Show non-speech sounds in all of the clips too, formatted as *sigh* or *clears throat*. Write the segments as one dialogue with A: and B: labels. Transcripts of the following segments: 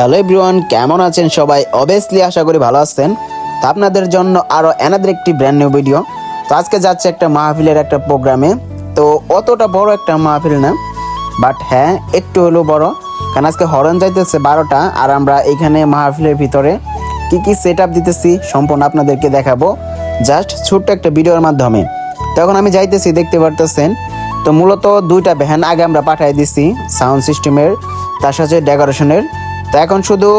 A: Hello everyone, কেমন আছেন সবাই? অবভিয়াসলি আশা করি ভালো আছেন। তো আপনাদের জন্য আরও এনাদের একটি ব্র্যান্ড নিউ ভিডিও তো আজকে যাচ্ছে একটা মাহফিলের একটা প্রোগ্রামে তো অতটা বড় একটা মাহফিল না বাট হ্যাঁ একটু হলেও বড়। কারণ আজকে হরন যাইতেছে বারোটা, আর আমরা এখানে মাহফিলের ভিতরে কি কি সেট আপ দিতেছি সম্পূর্ণ আপনাদেরকে দেখাবো। জাস্ট ছোট্ট একটা ভিডিওর মাধ্যমে। তখন আমি যাইতেছি, দেখতে পারতেছেন। তো মূলত দুইটা ভ্যান আগে আমরা পাঠিয়ে দিছি সাউন্ড সিস্টেমের তার সাথে ডেকোরেশনের তো এখন শুধু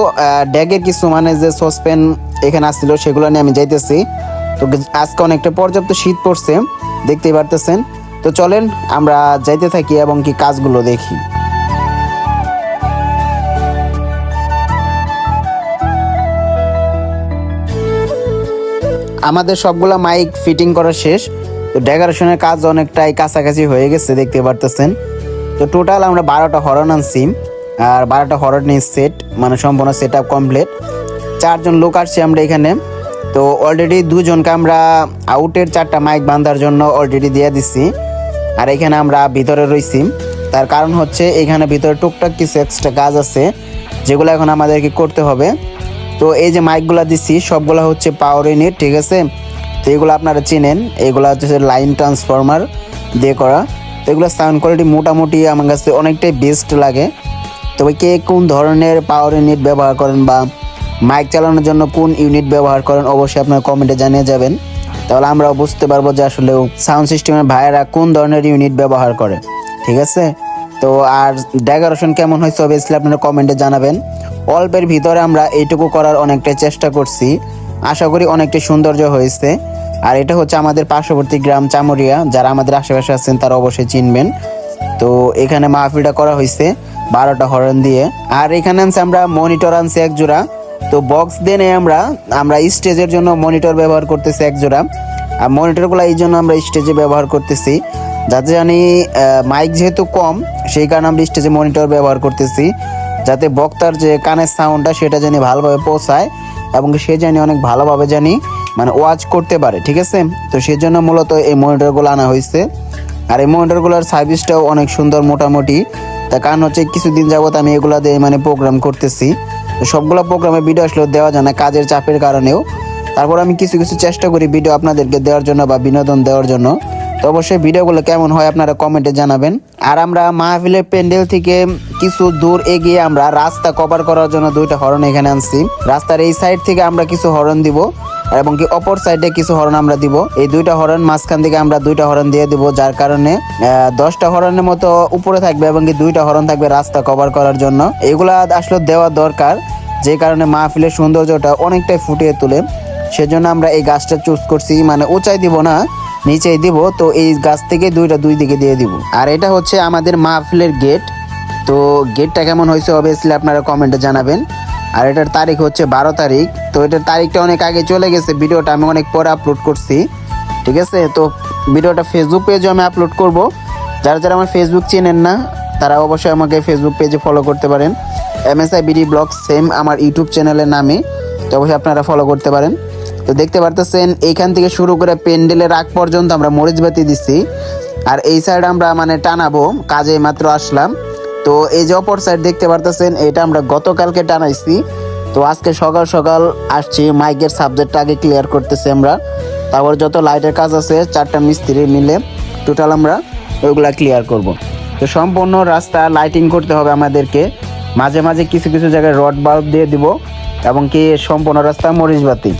A: ড্যাগের কিছু মানে যে সসপেন এখানে আসছিল, সেগুলো নিয়ে আমি যাইতেছি। তো আজকে অনেকটা পর্যাপ্ত শীত পড়ছে, দেখতেই পারতেছেন। তো চলেন, আমরা যাইতে থাকি এবং কি কাজগুলো দেখি। আমাদের সবগুলা মাইক ফিটিং করা শেষ। তো ডেকোরেশনের কাজ অনেকটাই কাছাকাছি হয়ে গেছে, দেখতে পারতেছেন। তো টোটাল আমরা বারোটা হরন আনছি। আর বারোটা হরন নিয়ে সেট মানে সম্পূর্ণ সেট আপ কমপ্লিট চারজন লোক আসছি আমরা এখানে। তো অলরেডি দুজনকে আমরা আউটের চারটা মাইক বাঁধার জন্য অলরেডি দিয়ে দিচ্ছি আর এখানে আমরা ভিতরে রয়েছি তার কারণ হচ্ছে এখানে ভিতরে টুকটাক কিছু এক্সট্রা কাজ আছে, যেগুলো এখন আমাদেরকে করতে হবে। তো এই যে মাইকগুলো দিচ্ছি সবগুলো হচ্ছে পাওয়ার ইউনিট ঠিক আছে? তো এগুলো আপনারা চেনেন। এগুলো হচ্ছে লাইন ট্রান্সফরমার দিয়ে করা। তো এগুলো সাউন্ড কোয়ালিটি মোটামুটি আমার কাছে অনেকটাই বেস্ট লাগে। তবে কে কোন ধরনের পাওয়ার ইউনিট ব্যবহার করেন বা মাইক চালানোর জন্য কোন ইউনিট ব্যবহার করেন অবশ্যই আপনার কমেন্টে জানিয়ে যাবেন। তাহলে আমরাও বুঝতে পারব যে আসলে সাউন্ড সিস্টেমের ভাইয়েরা কোন ধরনের ইউনিট ব্যবহার করে, ঠিক আছে? তো আর ডেকোরেশন কেমন হয়েছে অবভিয়াসলি আপনারা কমেন্টে জানাবেন। অল্পের ভিতরে আমরা এইটুকু করার অনেকটাই চেষ্টা করছি। আশা করি অনেকটা সৌন্দর্য হয়েছে। আর এটা হচ্ছে আমাদের পার্শ্ববর্তী গ্রাম চামুরিয়া, যারা আমাদের আশেপাশে আছেন তারা অবশ্যই চিনবেন। তো এখানে মাহফিলটা করা হয়েছে। বারোটা হরন দিয়ে। আর এখানে আনছে আমরা মনিটর আনছি এক জোড়া। তো বক্স দেনে আমরা আমরা স্টেজের জন্য মনিটর ব্যবহার করতেছি এক জোড়া। আর মনিটরগুলো এই জন্য আমরা স্টেজে ব্যবহার করতেছি। যাতে জানি মাইক যেহেতু কম, সেই কারণে আমরা স্টেজে মনিটর ব্যবহার করতেছি। যাতে বক্তার যে কানের সাউন্ডটা সেটা জানি ভালোভাবে পৌঁছায় এবং সে জানি অনেক ভালোভাবে জানি মানে ওয়াচ করতে পারে, ঠিক আছে? তো সেই জন্য মূলত এই মনিটরগুলো আনা হয়েছে। আর এই মনিটরগুলোর সার্ভিসটাও অনেক সুন্দর মোটামুটি। তার কারণ হচ্ছে কিছুদিন যাবত আমি এগুলা দিয়ে মানে প্রোগ্রাম করতেছি। সবগুলো প্রোগ্রামে ভিডিও আসলে দেওয়া যায় না, কাজের চাপের কারণেও। তারপর আমি কিছু কিছু চেষ্টা করি ভিডিও আপনাদেরকে দেওয়ার জন্য বা বিনোদন দেওয়ার জন্য। তো অবশ্যই ভিডিওগুলো কেমন হয় আপনারা কমেন্টে জানাবেন। আর আমরা মাহফিলের প্যান্ডেল থেকে কিছু দূর এগিয়ে আমরা রাস্তা কভার করার জন্য দুইটা হরন এখানে আনছি। রাস্তার এই সাইড থেকে আমরা কিছু হরন দিব। এবং কি অপর সাইডে কিছু হরন আমরা দিব। এই দুইটা হরন মাঝখান থেকে আমরা দুইটা হরন দিয়ে দিব, যার কারণে দশটা হরনের মতো উপরে থাকবে এবং কি দুইটা হরন থাকবে রাস্তা কভার করার জন্য। এগুলা আসলে দেওয়া দরকার, যে কারণে মাহফিলের সৌন্দর্যটা অনেকটাই ফুটিয়ে তোলে। সেজন্য আমরা এই গাছটা চুজ করছি মানে উঁচাই দিব না, নিচেই দিব। তো এই গাছ থেকে দুইটা দুই দিকে দিয়ে দিব। আর এটা হচ্ছে আমাদের মাহফিলের গেট তো গেটটা কেমন হয়েছে অবভিয়াসলি আপনারা কমেন্টে জানাবেন। আর এটার তারিখ হচ্ছে বারো তারিখ। তো এটার তারিখটা অনেক আগে চলে গেছে, ভিডিওটা আমি অনেক পরে আপলোড করছি। ঠিক আছে? তো ভিডিওটা ফেসবুক পেজে আমি আপলোড করব। যারা যারা আমার ফেসবুক চেনেন না, তারা অবশ্যই আমাকে ফেসবুক পেজে ফলো করতে পারেন। M S I B D blog same আমার ইউটিউব চ্যানেলের নামে। তো অবশ্যই আপনারা ফলো করতে পারেন। তো দেখতে পারতেছেন, এইখান থেকে শুরু করে পেন্ডেলের আগ পর্যন্ত আমরা মরিচ বাতি দিচ্ছি আর এই সাইড আমরা মানে টানাবো, কাজে মাত্র আসলাম। তো এই যে অপর সাইড দেখতে পারতেছেন, এটা আমরা গতকালকে টানাইছি। তো আজকে সকাল সকাল আসছি মাইকের সাবজেক্টটা আগে ক্লিয়ার করতেছি আমরা। তারপর যত লাইটের কাজ আছে, চারটা মিস্ত্রি মিলে টোটাল আমরা ওইগুলা ক্লিয়ার করব। তো সম্পূর্ণ রাস্তা লাইটিং করতে হবে আমাদেরকে। মাঝে মাঝে কিছু কিছু জায়গায় রড বাল্ব দিয়ে দিব এবং কি সম্পূর্ণ রাস্তা মরিচ বাতি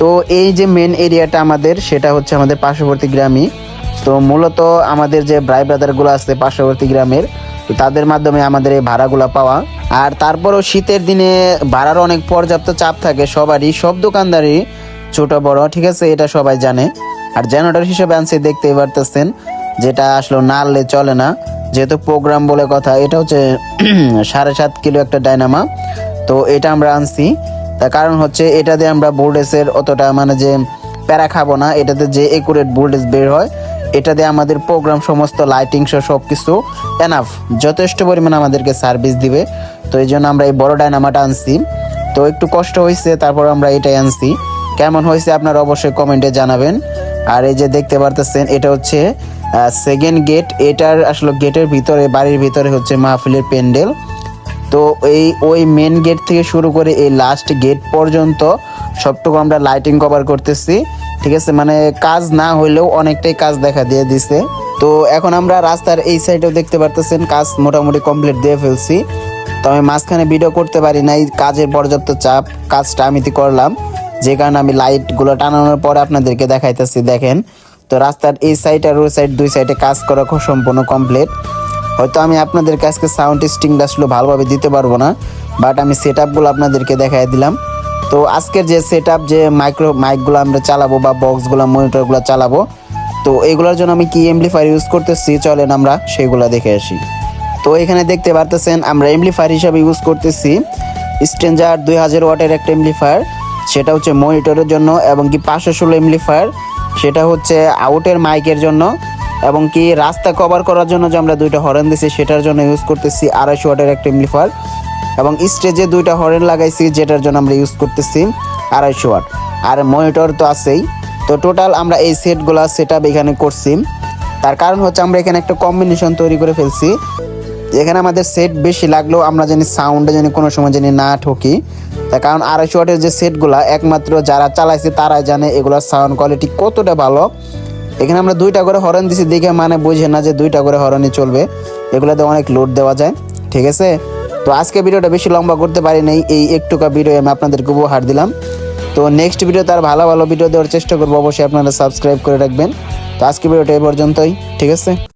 A: তো এই যে মেন এরিয়াটা আমাদের, সেটা হচ্ছে আমাদের পার্শ্ববর্তী গ্রামই। তো মূলত আমাদের যে ভাই ব্রাদারগুলো আছে পার্শ্ববর্তী গ্রামের তো তাদের মাধ্যমে আমাদের এই ভাড়াগুলো পাওয়া। আর তারপরও শীতের দিনে ভাড়ার অনেক পর্যাপ্ত চাপ থাকে সবারই, সব দোকানদারই ছোট, বড়, ঠিক আছে? এটা সবাই জানে। আর জেনারেটর হিসেবে আনছে, দেখতেই পারতেছেন, যেটা আসলে না আনলে চলে না। যেহেতু প্রোগ্রাম বলে কথা, এটা হচ্ছে *clears throat* সাড়ে সাত কিলো একটা ডাইনামা তো এটা আমরা আনছি। তার কারণ হচ্ছে এটা দিয়ে আমরা ভোল্টেজের অতটা মানে যে প্যারা খাব না, এটাতে যে একুরেট ভোল্টেজ বের হয় এটা দিয়ে আমাদের প্রোগ্রাম সমস্ত লাইটিং সহ সব কিছু এনাফ যথেষ্ট পরিমাণে আমাদেরকে সার্ভিস দিবে। তো এই জন্য আমরা এই বড় ডাইনামাটা আনছি। তো একটু কষ্ট হয়েছে তারপর আমরা এটাই আনছি। কেমন হয়েছে আপনারা অবশ্যই কমেন্টে জানাবেন। আর এই যে দেখতে পারতেছেন, এটা হচ্ছে সেকেন্ড গেট এটার আসলে গেটের ভিতরে, বাড়ির ভিতরে হচ্ছে মাহফিলের প্যান্ডেল। তো এই, ওই মেন গেট থেকে শুরু করে এই লাস্ট গেট পর্যন্ত সবটুকু আমরা লাইটিং কভার করতেছি। ঠিক আছে? মানে কাজ না হইলেও অনেকটাই কাজ দেখা দিয়ে দিছে। তো এখন আমরা রাস্তার এই সাইডেও দেখতে পারতেছেন, কাজ মোটামুটি কমপ্লিট দিয়ে ফেলছি। তো আমি মাঝখানে ভিডিও করতে পারি নাই, কাজের পর্যাপ্ত চাপ, কাজটা আমি তো করলাম। যে কারণে আমি লাইটগুলো টানানোর পরে আপনাদেরকে দেখাইতেছি, দেখেন। তো রাস্তার এই সাইড আর ওই সাইড দুই সাইডে কাজ করা খুব সম্পূর্ণ কমপ্লিট হয়তো আমি আপনাদের কাছকে সাউন্ড টেস্টিংটা আসলে ভালোভাবে দিতে পারব না বাট আমি সেট আপগুলো আপনাদেরকে দেখাই দিলাম। তো আজকের যে সেট যে মাইক্রো মাইকগুলো আমরা চালাবো বা বক্সগুলো মনিটরগুলো চালাবো, তো এগুলোর জন্য আমি কি এমপ্লিফায়ার ইউজ করতেছি? চলেন আমরা সেগুলো দেখে আসি। তো এখানে দেখতে পারতেছেন, আমরা এমপ্লিফায়ার হিসাবে ইউজ করতেছি। স্ট্রেঞ্জার দুই হাজার ওয়াটের একটা এমপ্লিফায়ার সেটা হচ্ছে মনিটরের জন্য, এবং কি পাঁচশো ষোলো এমপ্লিফায়ার সেটা হচ্ছে আউটের মাইকের জন্য, এবং কি রাস্তা কভার করার জন্য যে আমরা দুইটা হরেন দিছি, সেটার জন্য ইউজ করতেছি আড়াইশো ওয়াটের একটা এমপ্লিফায়ার এবং স্টেজে দুইটা হরেন লাগাইছি, যেটার জন্য আমরা ইউজ করতেছি আড়াইশো ওয়াট। আর মনিটর তো আছেই। তো টোটাল আমরা এই সেটগুলো সেট আপ এখানে করছি। তার কারণ হচ্ছে আমরা এখানে একটা কম্বিনেশন তৈরি করে ফেলছি। এখানে আমাদের সেট বেশি লাগলেও আমরা জানি সাউন্ডে জানি কোনো সময় জানি না ঠকি। তার কারণ আড়াইশো ওয়াটের যে সেটগুলা একমাত্র যারা চালাইছে তারাই জানে এগুলোর সাউন্ড কোয়ালিটি কতটা ভালো। এখানে আমরা দুইটা করে হরন দিছি, দেখে মানে বুঝে না যে দুইটা করে হরনই চলবে। এগুলোতে অনেক লোড দেওয়া যায়, ঠিক আছে? তো আজকে ভিডিওটা বেশি লম্বা করতে পারি নাই, এই একটুকা ভিডিও আমি আপনাদেরকে উপহার দিলাম। তো নেক্সট ভিডিও তার ভালো ভালো ভিডিও দেওয়ার চেষ্টা করব, অবশ্যই আপনারা সাবস্ক্রাইব করে রাখবেন। তো আজকে ভিডিওটা এই পর্যন্তই, ঠিক আছে?